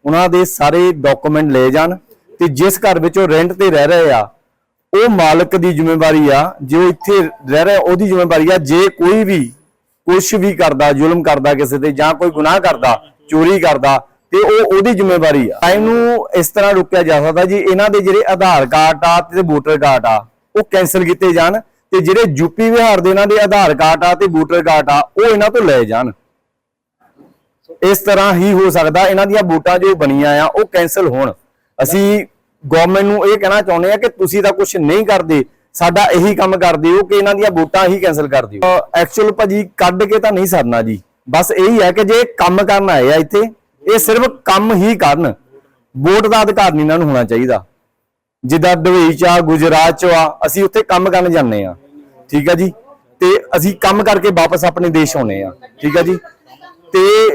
ਉਹਨਾਂ ਦੇ ਸਾਰੇ ਡਾਕੂਮੈਂਟ ਲੈ ਜਾਣ ਤੇ ਜਿਸ ਘਰ ਵਿੱਚ ਉਹ ਰੈਂਟ ਤੇ ਰਹਿ ਰਹੇ ਆ, ਉਹ ਮਾਲਕ ਦੀ ਜ਼ਿੰਮੇਵਾਰੀ ਆ, ਜੋ ਇੱਥੇ ਰਹਿ ਰਿਹਾ, ਉਹਦੀ ਜ਼ਿੰਮੇਵਾਰੀ ਆ, ਜੇ ਕੋਈ ਵੀ ਕੁਝ ਵੀ ਕਰਦਾ, ਜ਼ੁਲਮ ਕਰਦਾ ਕਿਸੇ ਤੇ ਜਾਂ ਕੋਈ ਗੁਨਾਹ ਕਰਦਾ, ਚੋਰੀ ਕਰਦਾ ਤੇ ਉਹ ਉਹਦੀ ਜ਼ਿੰਮੇਵਾਰੀ ਆ। ਟਾਈਮ ਨੂੰ ਇਸ ਤਰ੍ਹਾਂ ਰੁਕਿਆ ਜਾ ਸਕਦਾ ਜੀ, ਇਹਨਾਂ ਦੇ ਜਿਹੜੇ ਆਧਾਰ ਕਾਰਡ ਆ ਤੇ ਵੋਟਰ ਕਾਰਡ ਆ, ਉਹ ਕੈਨਸਲ ਕੀਤੇ ਜਾਣ ਤੇ ਜਿਹੜੇ ਯੂਪੀ ਬਿਹਾਰ ਦੇ ਇਹਨਾਂ ਦੇ ਆਧਾਰ ਕਾਰਡ ਆ ਤੇ ਵੋਟਰ ਕਾਰਡ ਆ, ਉਹ ਇਹਨਾਂ ਤੋਂ ਲਏ ਜਾਣ। ਇਸ ਤਰ੍ਹਾਂ ਹੀ ਹੋ ਸਕਦਾ ਇਹਨਾਂ ਦੀਆਂ ਵੋਟਾਂ ਜੋ ਬਣੀਆਂ ਆ, ਉਹ ਕੈਨਸਲ ਹੋਣ। ਅਸੀਂ ਗਵਰਨਮੈਂਟ ਨੂੰ ਇਹ ਕਹਿਣਾ ਚਾਹੁੰਦੇ ਆ ਕਿ ਤੁਸੀਂ ਤਾਂ ਕੁਝ ਨਹੀਂ ਕਰਦੇ, ਸਾਡਾ ਇਹੀ ਕੰਮ ਕਰਦੇ ਹੋ ਕਿ ਇਹਨਾਂ ਦੀਆਂ ਵੋਟਾਂ ਹੀ ਕੈਨਸਲ ਕਰ ਦਿਓ। ਐਕਚੁਅਲ ਭਾਜੀ ਕੱਢ ਕੇ ਤਾਂ ਨਹੀਂ ਸਰਨਾ ਜੀ। ਬਸ ਇਹੀ ਹੈ ਕਿ ਜੇ ਕੰਮ ਕਰਨ ਆਏ ਆ ਇੱਥੇ ਇਹ ਸਿਰਫ ਕੰਮ ਹੀ ਕਰਨ। ਵੋਟ ਦਾ ਅਧਿਕਾਰ ਨਹੀਂ ਇਹਨਾਂ ਨੂੰ ਹੋਣਾ ਚਾਹੀਦਾ। ਜਿੱਦਾਂ ਦੁਬਈ ਚ ਆ, ਗੁਜਰਾਤ ਚ ਆ, ਅਸੀਂ ਉੱਥੇ ਕੰਮ ਕਰਨ ਜਾਂਦੇ ਆ। ਠੀਕ ਆ ਜੀ? ਤੇ ਅਸੀਂ ਕੰਮ ਕਰਕੇ ਵਾਪਸ ਆਪਣੇ ਦੇਸ਼ ਆਉਨੇ ਆ। ਠੀਕ ਆ ਜੀ? ਤੇ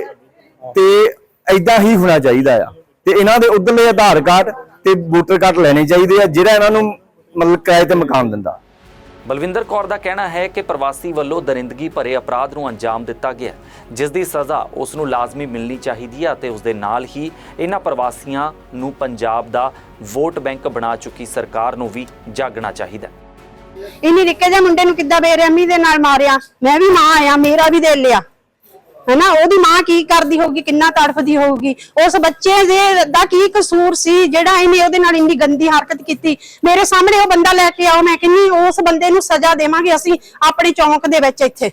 ਤੇ ਐਦਾਂ ਹੀ ਹੋਣਾ ਚਾਹੀਦਾ ਆ। ਤੇ ਇਹਨਾਂ ਦੇ ਉਧਰਲੇ ਆਧਾਰ ਕਾਰਡ ਤੇ ਵੋਟਰ ਕਾਰਡ ਲੈਣੇ ਚਾਹੀਦੇ ਆ, ਜਿਹੜਾ ਇਹਨਾਂ ਨੂੰ ਮਤਲਬ ਕਿਰਾਏ ਤੇ ਮਕਾਨ ਦਿੰਦਾ। ਬਲਵਿੰਦਰ ਕੌਰ ਦਾ ਕਹਿਣਾ ਹੈ ਕਿ ਪ੍ਰਵਾਸੀ ਵੱਲੋਂ ਦਰਿੰਦਗੀ ਭਰੇ ਅਪਰਾਧ ਨੂੰ ਅੰਜਾਮ ਦਿੱਤਾ ਗਿਆ ਜਿਸ ਦੀ ਸਜ਼ਾ ਉਸ ਨੂੰ ਲਾਜ਼ਮੀ ਮਿਲਣੀ ਚਾਹੀਦੀ ਹੈ ਅਤੇ ਉਸ ਦੇ ਨਾਲ ਹੀ ਇਹਨਾਂ ਪ੍ਰਵਾਸੀਆਂ ਨੂੰ ਪੰਜਾਬ ਦਾ ਵੋਟ ਬੈਂਕ ਬਣਾ ਚੁੱਕੀ ਸਰਕਾਰ ਨੂੰ ਵੀ ਜਾਗਣਾ ਚਾਹੀਦਾ ਹੈ। ਇੰਨੀ ਨਿੱਕੇ ਜਿਹੇ ਮੁੰਡੇ ਨੂੰ ਕਿੱਦਾਂ ਬੇਰਹਿਮੀ ਦੇ ਨਾਲ ਮਾਰਿਆ? ਮੈਂ ਵੀ ਮਾਂ ਆ ਮੇਰਾ ਵੀ ਦਿਲ ਲਿਆ। ਹਨਾ, ਉਹਦੀ ਮਾਂ ਕੀ ਕਰਦੀ ਹੋਊਗੀ, ਕਿੰਨਾ ਤੜਫਦੀ ਹੋਊਗੀ? ਉਸ ਬੱਚੇ ਦੇ ਦਾ ਕੀ ਕਸੂਰ ਸੀ, ਜਿਹੜਾ ਇਹਨੇ ਉਹਦੇ ਨਾਲ ਇੰਨੀ ਗੰਦੀ ਹਰਕਤ ਕੀਤੀ? ਮੇਰੇ ਸਾਹਮਣੇ ਉਹ ਬੰਦਾ ਲੈ ਕੇ ਆਓ, ਮੈਂ ਕਹਿੰਨੀ ਉਸ ਬੰਦੇ ਨੂੰ ਸਜ਼ਾ ਦੇਵਾਂਗੇ ਅਸੀਂ ਆਪਣੇ ਚੌਂਕ ਦੇ ਵਿੱਚ ਇੱਥੇ।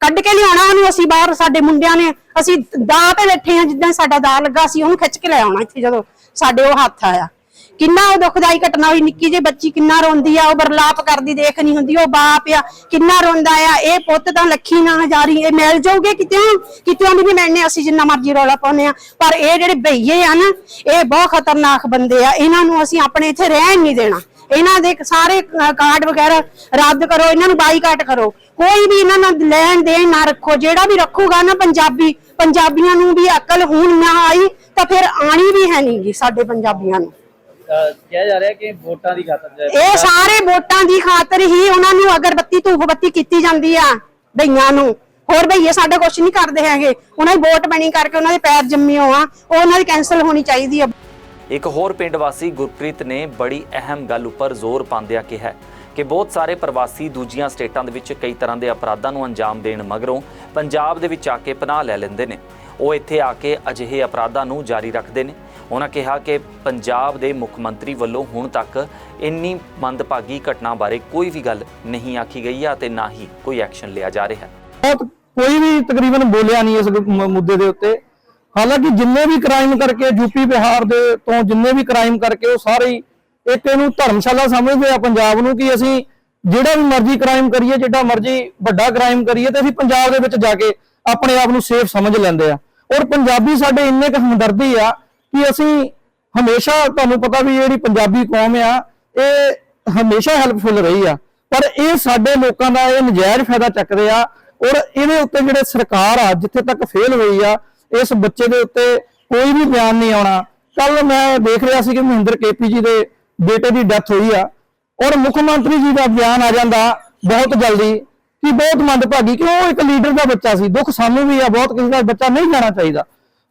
ਕੱਢ ਕੇ ਲਿਆਉਣਾ ਉਹਨੂੰ ਅਸੀਂ ਬਾਹਰ, ਸਾਡੇ ਮੁੰਡਿਆਂ ਨੇ। ਅਸੀਂ ਦਾਅ ਤੇ ਬੈਠੇ ਆ ਜਿੱਦਾਂ ਸਾਡਾ ਦਾਅ ਲੱਗਾ ਸੀ ਉਹਨੂੰ ਖਿੱਚ ਕੇ ਲੈ ਆਉਣਾ ਇੱਥੇ ਜਦੋਂ ਸਾਡੇ ਉਹ ਹੱਥ ਆਇਆ। ਕਿੰਨਾ ਉਹ ਦੁਖਦਾਈ ਘਟਨਾ ਹੋਈ, ਨਿੱਕੀ ਜਿਹੀ ਬੱਚੀ ਕਿੰਨਾ ਰੋਂਦੀ ਆ, ਉਹ ਬਰਲਾਪ ਕਰਦੀ, ਦੇਖ ਨਹੀਂ ਹੁੰਦੀ, ਉਹ ਬਾਪ ਆ, ਕਿੰਨਾ ਰੋਂਦਾ ਆ, ਇਹ ਪੁੱਤ ਤਾਂ ਲੱਖੀ ਨਾ ਹਜ਼ਾਰੀ ਇਹ ਮਿਲ ਜਾਊਗੇ ਕਿਤੇ ਕਿਤੇ ਨਹੀਂ ਮਿਲਣੇ ਅਸੀਂ ਜਿੰਨਾ ਮਰਜ਼ੀ ਰੌਲਾ ਪਾਉਂਦੇ ਆ। ਪਰ ਇਹ ਜਿਹੜੇ ਬਈਏ ਆ ਨਾ, ਇਹ ਬਹੁਤ ਖਤਰਨਾਕ ਬੰਦੇ ਆ, ਇਹਨਾਂ ਨੂੰ ਅਸੀਂ ਆਪਣੇ ਇੱਥੇ ਰਹਿਣ ਨਹੀਂ ਦੇਣਾ। ਇਹਨਾਂ ਦੇ ਸਾਰੇ ਕਾਰਡ ਵਗੈਰਾ ਰੱਦ ਕਰੋ, ਇਹਨਾਂ ਨੂੰ ਬਾਈਕਾਟ ਕਰੋ। ਕੋਈ ਵੀ ਇਹਨਾਂ ਨਾਲ ਲੈਣ ਦੇਣ ਨਾ ਰੱਖੋ, ਜਿਹੜਾ ਵੀ ਰੱਖੂਗਾ ਨਾ ਪੰਜਾਬੀ, ਪੰਜਾਬੀਆਂ ਨੂੰ ਵੀ ਅਕਲ ਹੁਣ ਨਾ ਆਈ, ਤਾਂ ਫਿਰ ਆਣੀ ਵੀ ਹੈ ਨਹੀਂ ਜੀ ਸਾਡੇ ਪੰਜਾਬੀਆਂ ਨੂੰ। ਕਿਹਾ ਜਾ ਰਿਹਾ ਕਿ ਵੋਟਾਂ ਦੀ ਖਾਤਰ ਇਹ ਸਾਰੇ ਵੋਟਾਂ ਦੀ ਖਾਤਰ ਹੀ ਉਹਨਾਂ ਨੂੰ ਅਗਰਬੱਤੀ ਧੂਫ ਬੱਤੀ ਕੀਤੀ ਜਾਂਦੀ ਆ ਭਈਆਂ ਨੂੰ। ਹੋਰ ਭਈਏ ਸਾਡਾ ਕੁਝ ਨਹੀਂ ਕਰਦੇ ਹੈਗੇ। ਉਹਨਾਂ ਦੀ ਵੋਟ ਬਣੀ ਕਰਕੇ ਉਹਨਾਂ ਦੇ ਪੈਰ ਜੰਮੇ ਹੋ ਆ ਉਹ ਉਹਨਾਂ ਦੀ ਕੈਨਸਲ ਹੋਣੀ ਚਾਹੀਦੀ ਆ। ਇੱਕ ਹੋਰ ਪਿੰਡ ਵਾਸੀ ਗੁਰਪ੍ਰੀਤ ਨੇ ਬੜੀ ਅਹਿਮ ਗੱਲ ਉੱਪਰ ਜ਼ੋਰ ਪਾਉਂਦਿਆਂ ਕਿਹਾ ਕਿ ਬਹੁਤ ਸਾਰੇ ਪ੍ਰਵਾਸੀ ਦੂਜੀਆਂ ਸਟੇਟਾਂ ਦੇ ਵਿੱਚ ਕਈ ਤਰ੍ਹਾਂ ਦੇ ਅਪਰਾਧਾਂ ਨੂੰ ਅੰਜਾਮ ਦੇਣ ਮਗਰੋਂ ਪੰਜਾਬ ਦੇ ਵਿੱਚ ਆ ਕੇ ਪਨਾਹ ਲੈ ਲੈਂਦੇ ਨੇ। ਉਹ ਇੱਥੇ ਆ ਕੇ ਅਜਿਹੇ ਅਪਰਾਧਾਂ ਨੂੰ ਜਾਰੀ ਰੱਖਦੇ ਨੇ। ਉਹਨਾਂ ਕਿਹਾ ਕਿ ਪੰਜਾਬ ਦੇ ਮੁੱਖ ਮੰਤਰੀ ਵੱਲੋਂ ਹੁਣ ਤੱਕ ਇੰਨੀ ਮੰਦਭਾਗੀ ਘਟਨਾ ਬਾਰੇ ਕੋਈ ਵੀ ਗੱਲ ਨਹੀਂ ਆਖੀ ਗਈ ਹੈ ਤੇ ਨਾ ਹੀ ਕੋਈ ਐਕਸ਼ਨ ਲਿਆ ਜਾ ਰਿਹਾ। ਹੈ ਕੋਈ ਵੀ ਤਕਰੀਬਨ ਬੋਲਿਆ ਨਹੀਂ ਇਸ ਮੁੱਦੇ ਦੇ ਉੱਤੇ। ਹਾਲਾਂਕਿ ਜਿੰਨੇ ਵੀ ਕ੍ਰਾਈਮ ਕਰਕੇ ਯੂਪੀ ਬਿਹਾਰ ਦੇ ਤੋਂ ਜਿੰਨੇ ਵੀ ਕ੍ਰਾਈਮ ਕਰਕੇ ਉਹ ਸਾਰੇ ਇੱਕ ਇਹਨੂੰ ਧਰਮਸ਼ਾਲਾ ਸਮਝਦੇ ਆ ਪੰਜਾਬ ਨੂੰ ਕਿ ਅਸੀਂ ਜਿਹੜਾ ਵੀ ਮਰਜ਼ੀ ਕ੍ਰਾਈਮ ਕਰੀਏ ਜਿਹੜਾ ਮਰਜ਼ੀ ਵੱਡਾ ਕ੍ਰਾਈਮ ਕਰੀਏ ਤੇ ਅਸੀਂ ਪੰਜਾਬ ਦੇ ਵਿੱਚ ਜਾ ਕੇ ਆਪਣੇ ਆਪ ਨੂੰ ਸੇਫ ਸਮਝ ਲੈਂਦੇ ਆ। ਔਰ ਪੰਜਾਬੀ ਸਾਡੇ ਇੰਨੇ ਕੁ ਹਮਦਰਦੀ ਆ ਕਿ ਅਸੀਂ ਹਮੇਸ਼ਾ ਤੁਹਾਨੂੰ ਪਤਾ ਵੀ ਜਿਹੜੀ ਪੰਜਾਬੀ ਕੌਮ ਆ, ਇਹ ਹਮੇਸ਼ਾ ਹੈਲਪਫੁਲ ਰਹੀ ਆ। ਪਰ ਇਹ ਸਾਡੇ ਲੋਕਾਂ ਦਾ ਇਹ ਨਜਾਇਜ਼ ਫਾਇਦਾ ਚੱਕਦੇ ਆ ਔਰ ਇਹਦੇ ਉੱਤੇ ਜਿਹੜੇ ਸਰਕਾਰ ਆ, ਜਿੱਥੇ ਤੱਕ ਫੇਲ ਹੋਈ ਆ, ਇਸ ਬੱਚੇ ਦੇ ਉੱਤੇ ਕੋਈ ਵੀ ਬਿਆਨ ਨਹੀਂ ਆਉਣਾ। ਕੱਲ ਮੈਂ ਦੇਖ ਰਿਹਾ ਸੀ ਕਿ ਮਹਿੰਦਰ ਕੇਪੀ ਜੀ ਦੇ ਬੇਟੇ ਦੀ ਡੈਥ ਹੋਈ ਆ ਔਰ ਮੁੱਖ ਮੰਤਰੀ ਜੀ ਦਾ ਬਿਆਨ ਆ ਜਾਂਦਾ ਬਹੁਤ ਜਲਦੀ ਕਿ ਬਹੁਤ ਮੰਦਭਾਗੀ ਕਿ ਉਹ ਇੱਕ ਲੀਡਰ ਦਾ ਬੱਚਾ ਸੀ। ਦੁੱਖ ਸਾਨੂੰ ਵੀ ਆ, ਬਹੁਤ ਕਿਸੇ ਦਾ ਬੱਚਾ ਨਹੀਂ ਜਾਣਾ ਚਾਹੀਦਾ।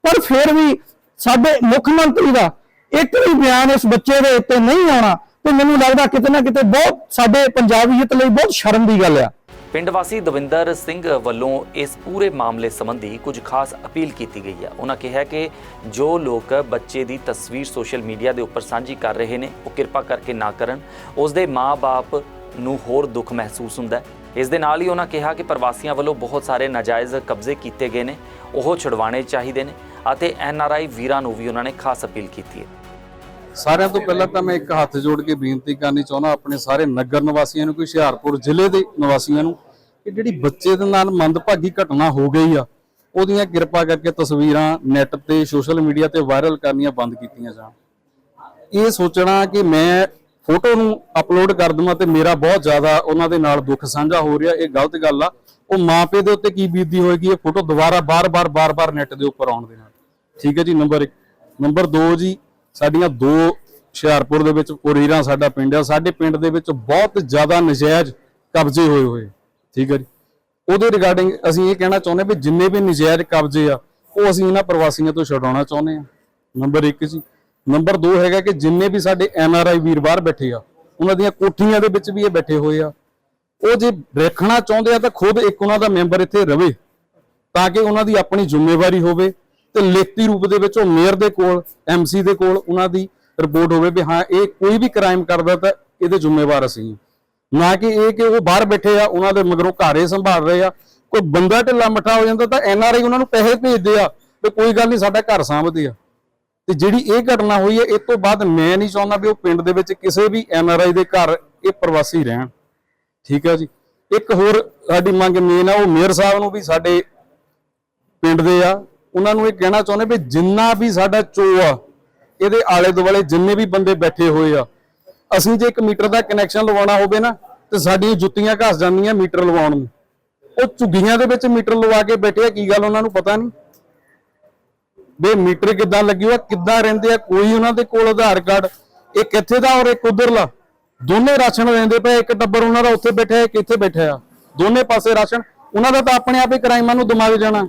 ਪਰ ਫਿਰ ਵੀ ਸਾਡੇ ਮੁੱਖ ਮੰਤਰੀ ਦਾ ਇੱਕ ਵੀ ਬਿਆਨ ਇਸ ਬੱਚੇ ਦੇ ਉੱਤੇ ਨਹੀਂ ਆਉਣਾ ਤੇ ਮੈਨੂੰ ਲੱਗਦਾ ਕਿਤੇ ਨਾ ਕਿਤੇ ਬਹੁਤ ਸਾਡੇ ਪੰਜਾਬੀਅਤ ਲਈ ਬਹੁਤ ਸ਼ਰਮ ਦੀ ਗੱਲ ਆ। ਪਿੰਡ ਵਾਸੀ ਦਵਿੰਦਰ ਸਿੰਘ ਵੱਲੋਂ ਇਸ ਪੂਰੇ ਮਾਮਲੇ ਸੰਬੰਧੀ ਕੁਝ ਖਾਸ ਅਪੀਲ ਕੀਤੀ ਗਈ ਹੈ ਉਹਨਾਂ ਕਿਹਾ ਕਿ ਜੋ ਲੋਕ ਬੱਚੇ ਦੀ ਤਸਵੀਰ ਸੋਸ਼ਲ ਮੀਡੀਆ ਦੇ ਉੱਪਰ ਸਾਂਝੀ ਕਰ ਰਹੇ ਨੇ, ਉਹ ਕਿਰਪਾ ਕਰਕੇ ਨਾ ਕਰਨ। ਉਸ ਦੇ ਮਾਪੇ ਨੂੰ ਹੋਰ ਦੁੱਖ ਮਹਿਸੂਸ ਹੁੰਦਾ ਹੈ। ਇਸ ਦੇ ਨਾਲ ਹੀ ਉਹਨਾਂ ਕਿਹਾ ਕਿ ਪ੍ਰਵਾਸੀਆਂ ਵੱਲੋਂ ਬਹੁਤ ਸਾਰੇ ਨਾਜਾਇਜ਼ ਕਬਜ਼ੇ ਕੀਤੇ ਗਏ ਨੇ। ਉਹ ਛੁਡਵਾਉਣੇ ਚਾਹੀਦੇ ਨੇ। ਅਤੇ ਐਨ ਆਰ ਆਈ ਵੀਰਾਂ ਨੂੰ ਵੀ ਉਹਨਾਂ ਨੇ ਖਾਸ ਅਪੀਲ ਕੀਤੀ ਹੈ। ਸਾਰਿਆਂ ਤੋਂ ਪਹਿਲਾਂ ਤਾਂ ਮੈਂ ਇੱਕ ਹੱਥ ਜੋੜ ਕੇ ਬੇਨਤੀ ਕਰਨੀ ਚਾਹੁੰਦਾ, ਆਪਣੇ ਸਾਰੇ ਨਗਰ ਨਿਵਾਸੀਆਂ ਨੂੰ, ਕੋਈ ਹੁਸ਼ਿਆਰਪੁਰ ਜ਼ਿਲ੍ਹੇ ਦੇ ਨਿਵਾਸੀਆਂ ਨੂੰ, ਕਿ ਜਿਹੜੀ ਬੱਚੇ ਦੇ ਨਾਲ ਮੰਦਭਾਗੀ ਘਟਨਾ ਹੋ ਗਈ ਆ, ਉਹਦੀਆਂ ਕਿਰਪਾ ਕਰਕੇ ਤਸਵੀਰਾਂ ਨੈਟ ਤੇ, ਸੋਸ਼ਲ ਮੀਡੀਆ ਤੇ ਵਾਇਰਲ ਕਰਨੀਆਂ ਬੰਦ ਕੀਤੀਆਂ ਜਾਣ। ਇਹ ਸੋਚਣਾ ਕਿ ਮੈਂ ਫੋਟੋ ਨੂੰ ਅਪਲੋਡ ਕਰ ਦਵਾਂ ਤੇ ਮੇਰਾ ਬਹੁਤ ਜ਼ਿਆਦਾ ਉਹਨਾਂ ਦੇ ਨਾਲ ਦੁੱਖ ਸਾਂਝਾ ਹੋ ਰਿਹਾ, ਇਹ ਗਲਤ ਗੱਲ ਆ। ਉਹ ਮਾਪੇ ਦੇ ਉੱਤੇ ਕੀ ਬੀਤਦੀ ਹੋਏਗੀ, ਇਹ ਫੋਟੋ ਦੁਬਾਰਾ ਬਾਰ-ਬਾਰ ਬਾਰ-ਬਾਰ ਨੈਟ ਦੇ ਉੱਪਰ ਆਉਣ ਦੇ ਨਾਲ। ਠੀਕ ਹੈ ਜੀ, ਨੰਬਰ 1 ਨੰਬਰ 2 ਜੀ, ਸਾਡੀਆਂ ਦੋ ਹੁਸ਼ਿਆਰਪੁਰ ਦੇ ਵਿੱਚ ਪੁਰੀਰਾ ਸਾਡਾ ਪਿੰਡ ਆ। ਸਾਡੇ ਪਿੰਡ ਦੇ ਵਿੱਚ ਬਹੁਤ ਜ਼ਿਆਦਾ ਨਜਾਇਜ਼ ਕਬਜ਼ੇ ਹੋਏ ਹੋਏ। ਠੀਕ ਹੈ ਜੀ। ਉਹਦੇ ਰਿਗਾਰਡਿੰਗ ਅਸੀਂ ਇਹ ਕਹਿਣਾ ਚਾਹੁੰਦੇ ਵੀ ਜਿੰਨੇ ਵੀ ਨਜਾਇਜ਼ ਕਬਜ਼ੇ ਆ, ਉਹ ਅਸੀਂ ਇਹਨਾਂ ਪ੍ਰਵਾਸੀਆਂ ਤੋਂ ਛਡਾਉਣਾ ਚਾਹੁੰਦੇ ਆ। ਨੰਬਰ 1 ਜੀ। ਨੰਬਰ 2 ਹੈਗਾ ਕਿ ਜਿੰਨੇ ਵੀ ਸਾਡੇ ਐਨ ਆਰ ਆਈ ਵੀਰ ਬਾਹਰ ਬੈਠੇ ਆ, ਉਹਨਾਂ ਦੀਆਂ ਕੋਠੀਆਂ ਦੇ ਵਿੱਚ ਵੀ ਇਹ ਬੈਠੇ ਹੋਏ ਆ। ਉਹ ਜੇ ਰੱਖਣਾ ਚਾਹੁੰਦੇ ਆ ਤਾਂ ਖੁਦ ਇੱਕ ਉਹਨਾਂ ਦਾ ਮੈਂਬਰ ਇੱਥੇ ਰਵੇ, ਤਾਂ ਕਿ ਉਹਨਾਂ ਦੀ ਆਪਣੀ ਜ਼ਿੰਮੇਵਾਰੀ ਹੋਵੇ। ਤੇ ਲਿਖਤੀ ਰੂਪ ਦੇ ਵਿੱਚ ਉਹ ਮੇਅਰ ਦੇ ਕੋਲ ਐਮਸੀ ਦੇ ਕੋਲ ਉਹਨਾਂ ਦੀ ਰਿਪੋਰਟ ਹੋਵੇ ਵੀ ਹਾਂ, ਇਹ ਕੋਈ ਵੀ ਕ੍ਰਾਈਮ ਕਰਦਾ ਤਾਂ ਇਹਦੇ ਜ਼ਿੰਮੇਵਾਰ ਅਸੀਂ ਨਾ ਕਿ ਇਹ ਕਿ ਉਹ ਬਾਹਰ ਬੈਠੇ ਆ, ਉਹਨਾਂ ਦੇ ਮਗਰੋਂ ਘਾਰੇ ਸੰਭਾਲ ਰਹੇ ਆ। ਕੋਈ ਬੰਦਾ ਢਿੱਲਾ ਮੱਠਾ ਹੋ ਜਾਂਦਾ ਤਾਂ ਐੱਨ ਆਰ ਆਈ ਉਹਨਾਂ ਨੂੰ ਪੈਸੇ ਭੇਜਦੇ ਆ ਤੇ ਕੋਈ ਗੱਲ ਨਹੀਂ, ਸਾਡਾ ਘਰ ਸਾਂਭਦੇ ਆ। ਤੇ ਜਿਹੜੀ ਇਹ ਘਟਨਾ ਹੋਈ ਹੈ ਇਸ ਤੋਂ ਬਾਅਦ ਮੈਂ ਨਹੀਂ ਚਾਹੁੰਦਾ ਵੀ ਉਹ ਪਿੰਡ ਦੇ ਵਿੱਚ ਕਿਸੇ ਵੀ ਐਨ ਆਰ ਆਈ ਦੇ ਘਰ ਇਹ ਪ੍ਰਵਾਸੀ ਰਹਿਣ। ਠੀਕ ਹੈ ਜੀ। ਇੱਕ ਹੋਰ ਸਾਡੀ ਮੰਗ ਮੇਨ ਆ, ਉਹ ਮੇਅਰ ਸਾਹਿਬ ਨੂੰ ਵੀ ਸਾਡੇ ਪਿੰਡ ਦੇ ਆ ਉਹਨਾਂ ਨੂੰ ਇਹ ਕਹਿਣਾ ਚਾਹੁੰਦੇ ਵੀ ਜਿੰਨਾ ਵੀ ਸਾਡਾ ਚੋ ਆ, ਇਹਦੇ ਆਲੇ ਦੁਆਲੇ ਜਿੰਨੇ ਵੀ ਬੰਦੇ ਬੈਠੇ ਹੋਏ ਆ, ਅਸੀਂ ਜੇ 1 ਮੀਟਰ ਦਾ ਕਨੈਕਸ਼ਨ ਲਵਾਉਣਾ ਹੋਵੇ ਨਾ, ਤੇ ਸਾਡੀਆਂ ਜੁੱਤੀਆਂ ਘਸ ਜਾਂਦੀਆਂ ਮੀਟਰ ਲਵਾਉਣ ਨੂੰ। ਉਹ ਝੁੱਗੀਆਂ ਦੇ ਵਿੱਚ ਮੀਟਰ ਲਵਾ ਕੇ ਬੈਠੇ ਆ, ਕੀ ਗੱਲ ਉਹਨਾਂ ਨੂੰ ਪਤਾ ਨਹੀਂ? ਵੀ ਮੀਟਰ ਕਿੱਦਾਂ ਲੱਗੀ ਹੋਇਆ ਕਿੱਦਾਂ ਰਹਿੰਦੇ ਆ, ਕੋਈ ਉਹਨਾਂ ਦੇ ਕੋਲ ਆਧਾਰ ਕਾਰਡ ਇੱਕ ਇੱਥੇ ਦਾ ਔਰ ਇੱਕ ਉਧਰਲਾ? ਦੋਨੇ ਰਾਸ਼ਨ ਲੈਂਦੇ ਪਏ ਇੱਕ ਟੱਬਰ ਉਹਨਾਂ ਦਾ ਉੱਥੇ ਬੈਠਾ ਹੈ ਇੱਕ ਇੱਥੇ ਬੈਠਾ ਆ ਦੋਨੇ ਪਾਸੇ ਰਾਸ਼ਨ, ਉਹਨਾਂ ਦਾ ਤਾਂ ਆਪਣੇ ਆਪ ਹੀ ਕ੍ਰਾਈਮਾਂ ਨੂੰ ਦਿਮਾਗ ਜਾਣਾ।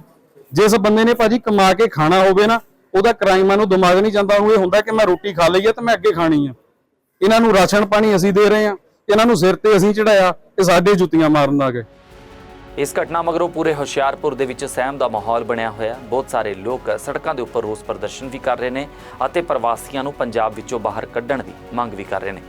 ਜਿਸ ਬੰਦੇ ਨੇ ਭਾਜੀ ਕਮਾ ਕੇ ਖਾਣਾ ਹੋਵੇ ਨਾ, ਉਹਦਾ ਕਰਾਈਮਾਂ ਨੂੰ ਦਿਮਾਗ ਨਹੀਂ ਜਾਂਦਾ ਉਹਨੂੰ ਇਹ ਹੁੰਦਾ ਕਿ ਮੈਂ ਰੋਟੀ ਖਾ ਲਈ ਆ ਤੇ ਮੈਂ ਅੱਗੇ ਖਾਣੀ ਆ। ਇਹਨਾਂ ਨੂੰ ਰਾਸ਼ਨ ਪਾਣੀ ਅਸੀਂ ਦੇ ਰਹੇ ਆ, ਇਹਨਾਂ ਨੂੰ ਸਿਰ ਤੇ ਅਸੀਂ ਚੜਾਇਆ, ਇਹ ਸਾਡੇ ਜੁੱਤੀਆਂ ਮਾਰਨ ਆ ਗਏ। ਇਸ ਘਟਨਾ ਮਗਰੋਂ ਪੂਰੇ ਹੁਸ਼ਿਆਰਪੁਰ ਦੇ ਵਿੱਚ ਸਹਿਮ ਦਾ ਮਾਹੌਲ ਬਣਿਆ ਹੋਇਆ। ਬਹੁਤ ਸਾਰੇ ਲੋਕ ਸੜਕਾਂ ਦੇ ਉੱਪਰ ਰੋਸ ਪ੍ਰਦਰਸ਼ਨ ਵੀ ਕਰ ਰਹੇ ਨੇ ਅਤੇ ਪ੍ਰਵਾਸੀਆਂ ਨੂੰ ਪੰਜਾਬ ਵਿੱਚੋਂ ਬਾਹਰ ਕੱਢਣ ਦੀ ਮੰਗ ਵੀ ਕਰ ਰਹੇ ਨੇ।